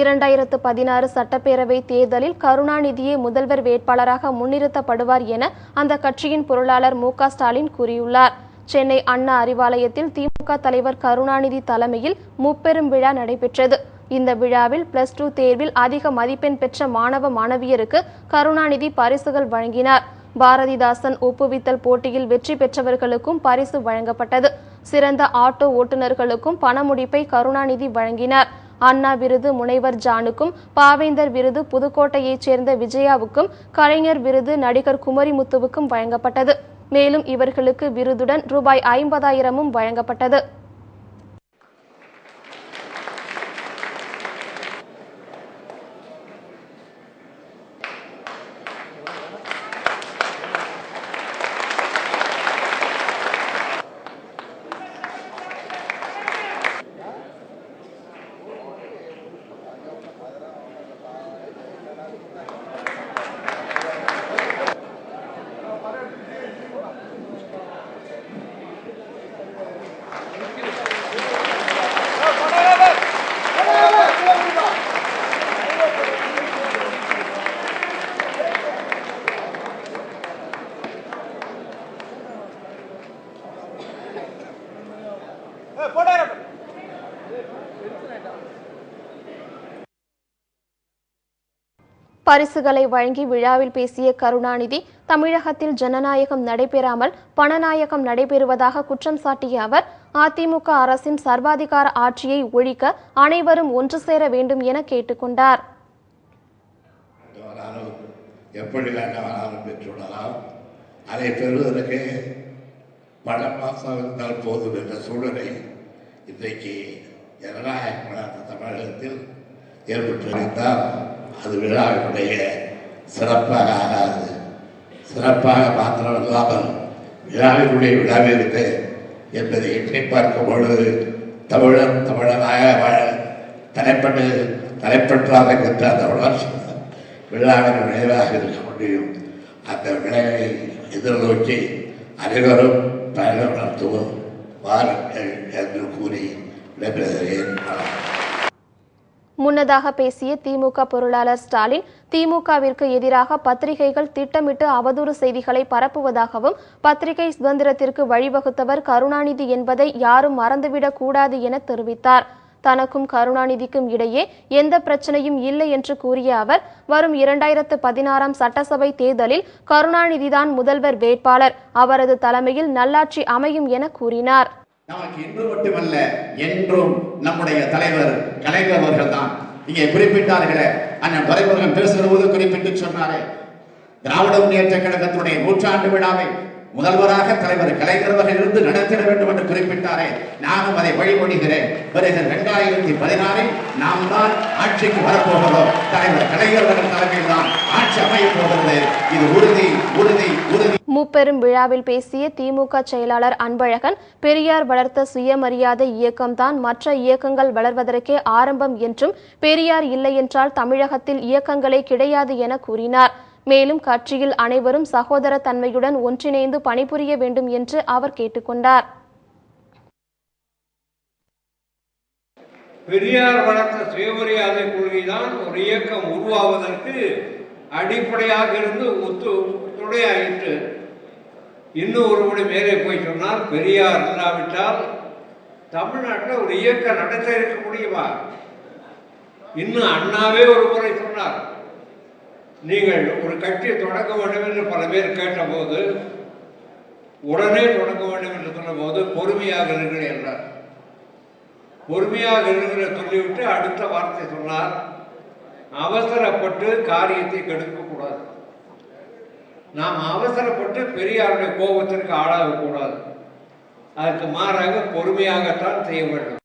இரண்டாயிரத்து பதினாறு சட்டப்பேரவை தேர்தலில் கருணாநிதியே முதல்வர் வேட்பாளராக முன்னிறுத்தப்படுவார் என அந்த கட்சியின் பொருளாளர் மு ஸ்டாலின் கூறியுள்ளார். சென்னை அண்ணா அறிவாலயத்தில் திமுக தலைவர் கருணாநிதி தலைமையில் முப்பெரும் விழா நடைபெற்றது. இந்த விழாவில் பிளஸ் டூ தேர்வில் அதிக மதிப்பெண் பெற்ற மாணவ மாணவியருக்கு கருணாநிதி பரிசுகள் வழங்கினார். பாரதிதாசன் ஒப்புவித்தல் போட்டியில் வெற்றி பெற்றவர்களுக்கும் பரிசு வழங்கப்பட்டது. சிறந்த ஆட்டோ ஓட்டுநர்களுக்கும் பணமுடிப்பை கருணாநிதி வழங்கினார். அண்ணா விருது முனைவர் ஜானுக்கும் பாவேந்தர் விருது புதுக்கோட்டையைச் சேர்ந்த விஜயாவுக்கும் கலைஞர் விருது நடிகர் குமரிமுத்துவுக்கும் வழங்கப்பட்டது. மேலும் இவர்களுக்கு விருதுடன் ரூபாய் ஐம்பதாயிரமும் வழங்கப்பட்டது. பரிசுகளை வழங்கி விழாவில் பேசிய கருணாநிதி தமிழகத்தில் ஜனநாயகம் நடைபெறாமல் பணநாயகம் நடைபெறுவதாக குற்றம் சாட்டிய அவர் அதிமுக அரசின் சர்வாதிகார ஆட்சியை ஒழிக்க அனைவரும் ஒன்று சேர வேண்டும் என கேட்டுக்கொண்டார். எப்படி வேண்டாம் பெற்றுவிடலாம் அதை பெறுவதற்கு பல மாசம் இருந்தால் போதும் என்ற சூழலை இன்றைக்கு ஜனநாயக தமிழகத்தில் ஏற்பட்டிருந்தால் அது விழாவினுடைய சிறப்பாக ஆகாது. சிறப்பாக மாத்திரமல்லாமல் விழாவினுடைய விழாவிற்கு என்பதை எண்ணி பார்க்கும் பொழுது தமிழன் தமிழனாக வாழ தலைப்பட்டு தலைப்பற்றாக என்ற அந்த வளர்ச்சி விழாவின் விளைவாக இருக்க முடியும். அந்த விளைவை எதிர்நோக்கி அனைவரும் பயணம் நடத்துவோம். வாருங்கள் என்று கூறி விடைபெறுகிறேன். முன்னதாக பேசிய திமுக பொருளாளர் ஸ்டாலின் திமுகவிற்கு எதிராக பத்திரிகைகள் திட்டமிட்டு அவதூறு செய்திகளை பரப்புவதாகவும் பத்திரிகை சுதந்திரத்திற்கு வழிவகுத்தவர் கருணாநிதி என்பதை யாரும் மறந்துவிடக் கூடாது என தெரிவித்தார். தனக்கும் கருணாநிதிக்கும் இடையே எந்த பிரச்சனையும் இல்லை என்று கூறிய அவர் வரும் இரண்டாயிரத்து பதினாறாம் சட்டசபை தேர்தலில் கருணாநிதிதான் முதல்வர் வேட்பாளர் அவரது தலைமையில் நல்லாட்சி அமையும் என கூறினார். நமக்கு இன்று மட்டுமல்ல என்றும் நம்முடைய தலைவர் கலைஞர் அவர்கள் தான் இங்கே குறிப்பிட்டார்களே. அண்ணன் துரைமுருகன் பேசுகிற போது குறிப்பிட்டு சொன்னாரே. திராவிட முன்னேற்ற கழகத்துடைய நூற்றாண்டு விழாவை முதல்வராக தலைவர் கலைஞர் அவர்கள் இருந்து நடத்திட வேண்டும் என்று குறிப்பிட்டாரே. நானும் அதை வழிபடுகிறேன். வருகிற இரண்டாயிரத்தி பதினாறில் நாம் தான் ஆட்சிக்கு வரப்போகிறோம். தலைவர் கலைஞர் அவர்கள் தலைமையில் தான் ஆட்சி அமையப் போகிறது. இது உறுதி உறுதி மூப்பெரும் விழாவில் பேசிய திமுக செயலாளர் அன்பழகன் பெரியார் வளர்த்த சுயமரியாதை இயக்கம்தான் மற்ற இயக்கங்கள் வளர்வதற்கே ஆரம்பம் என்றும் பெரியார் இல்லையென்றால் தமிழகத்தில் இயக்கங்களே கிடையாது என கூறினார். மேலும் கட்சியில் அனைவரும் சகோதர தன்மையுடன் ஒன்றிணைந்து பணிபுரிய வேண்டும் என்று அவர் கேட்டுக்கொண்டார். பெரியார் வளர்த்த சுயமரியாதை கொள்கைதான் ஒரு இயக்கம் உருவாவதற்கு அடிப்படையாக இருந்து ஒத்து துணையாயிற்று இன்னும் ஒரு முறை மேலே போய் சொன்னால் பெரியார் இல்லாவிட்டால் தமிழ்நாட்டில் ஒரு இயக்கம் நடத்த இருக்க முடியுமா? இன்னும் அண்ணாவே ஒரு முறை சொன்னார். நீங்கள் ஒரு கட்சியை தொடங்க வேண்டும் என்று பல பேர் கேட்டபோது உடனே தொடங்க வேண்டும் என்று சொன்னபோது பொறுமையாக இருங்கள் என்றார். பொறுமையாக இருக்கிற சொல்லிவிட்டு அடுத்த வார்த்தை சொன்னார். அவசரப்பட்டு காரியத்தை கெடுக்கக்கூடாது. நாம் அவசரப்பட்டு பெரியாருடைய கோபத்திற்கு ஆளாகக்கூடாது. அதற்கு மாறாக பொறுமையாகத்தான் செய்ய வேண்டும்.